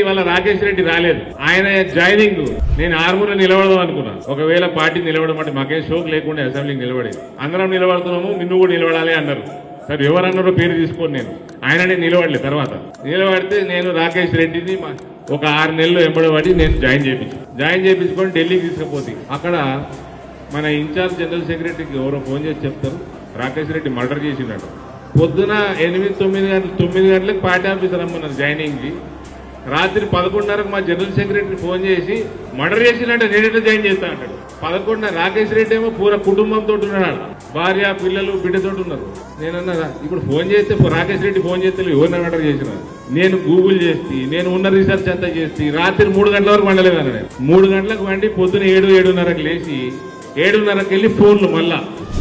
ఇవాళ రాకేష్ రెడ్డి రాలేదు. ఆయన జాయినింగ్. నేను ఆర్మూర్ నిలబడదాం అనుకున్నా. ఒకవేళ పార్టీ నిలబడడం అంటే మాకేం షోక్ లేకుండా అసెంబ్లీకి నిలబడేది. అందరం నిలబడుతున్నాము నిన్ను కూడా నిలబడాలి అన్నారు. సరే ఎవరన్నారో పేరు తీసుకోండి నేను. ఆయననే నిలబడలే తర్వాత. నిలబడితే నేను రాకేష్ రెడ్డిని ఒక ఆరు నెలలు ఎంబడబడి నేను జాయిన్ చేయించు. జాయిన్ చేయించుకొని ఢిల్లీకి తీసుకుపోతే అక్కడ మన ఇన్ఛార్జ్ జనరల్ సెక్రటరీకి ఎవరో ఫోన్ చేసి చెప్తారు రాకేష్ రెడ్డి మర్డర్ చేసినట్టు పొద్దున ఎనిమిది తొమ్మిది గంటలు తొమ్మిది గంటలకు పార్టీ ఆఫీసర్ రమ్మన్నారు జాయినింగ్కి. రాత్రి పదకొండున్నరకు మా జనరల్ సెక్రటరీ ఫోన్ చేసి మర్డర్ చేసినట్టు నేను జాయిన్ చేస్తా? అంటాడు. పదకొండున్నర రాకేష్ రెడ్డి ఏమో పూర కుటుంబంతో ఉన్నాడు భార్య పిల్లలు బిడ్డతో ఉన్నారు. నేనన్నా ఇప్పుడు ఫోన్ చేస్తే రాకేష్ రెడ్డి ఫోన్ చేస్తే ఎవరిని మర్డర్ చేసిన? నేను గూగుల్ చేసి నేను ఉన్న రీసెర్చ్ అంతా చేసి రాత్రి మూడు గంటల వరకు వండలేదు అన్న నేను మూడు గంటలకు వండి పొద్దున ఏడు ఏడున్నరకు లేచి ఏడున్నరకు వెళ్ళి ఫోన్లు మళ్ళా.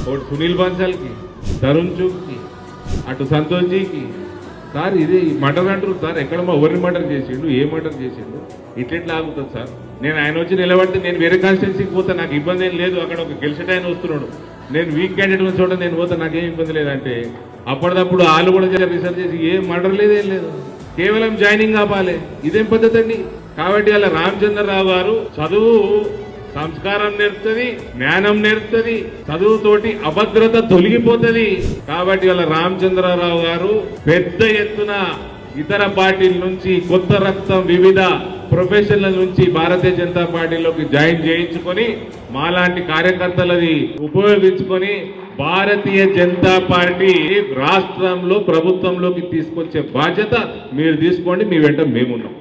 ఒకటి సునీల్ బన్సాల్కి తరుణ్ చూక్కి అటు సంతోష్జీకి సార్ ఇది మర్డర్ అంటారు సార్. ఎక్కడ మా ఎవరిని మర్డర్ చేసిండు ఏ మర్డర్ చేసిండు? ఇట్లెట్లా ఆగుతుంది సార్? నేను ఆయన వచ్చి నిలబడితే నేను వేరే కాన్స్టిట్యున్సీకి పోతే నాకు ఇబ్బంది ఏం లేదు. అక్కడ ఒక గెలిచేట ఆయన వస్తున్నాడు. నేను వీక్ క్యాండిడేట్ ఉన్న చోట నేను పోతే నాకేం ఇబ్బంది లేదంటే అప్పటిదప్పుడు వాళ్ళు కూడా రీసెర్చ్ చేసి ఏం మర్డర్ లేదు ఏం లేదు. కేవలం జాయినింగ్ ఆపాలి ఇదేం పద్ధతి అండి? కాబట్టి అలా రామచంద్రరావు గారు చదువు సంస్కారం నేర్పుతుంది జ్ఞానం నేర్పుతుంది చదువుతోటి అభద్రత తొలగిపోతుంది. కాబట్టి వాళ్ళ రామచంద్రరావు గారు పెద్ద ఎత్తున ఇతర పార్టీల నుంచి కొత్త రక్తం వివిధ ప్రొఫెషన్ల నుంచి భారతీయ జనతా పార్టీలోకి జాయిన్ చేయించుకొని మాలాంటి కార్యకర్తలది ఉపయోగించుకొని భారతీయ జనతా పార్టీ రాష్ట్రంలో ప్రభుత్వంలోకి తీసుకొచ్చే బాధ్యత మీరు తీసుకోండి మీ వెంట మేమున్నాం.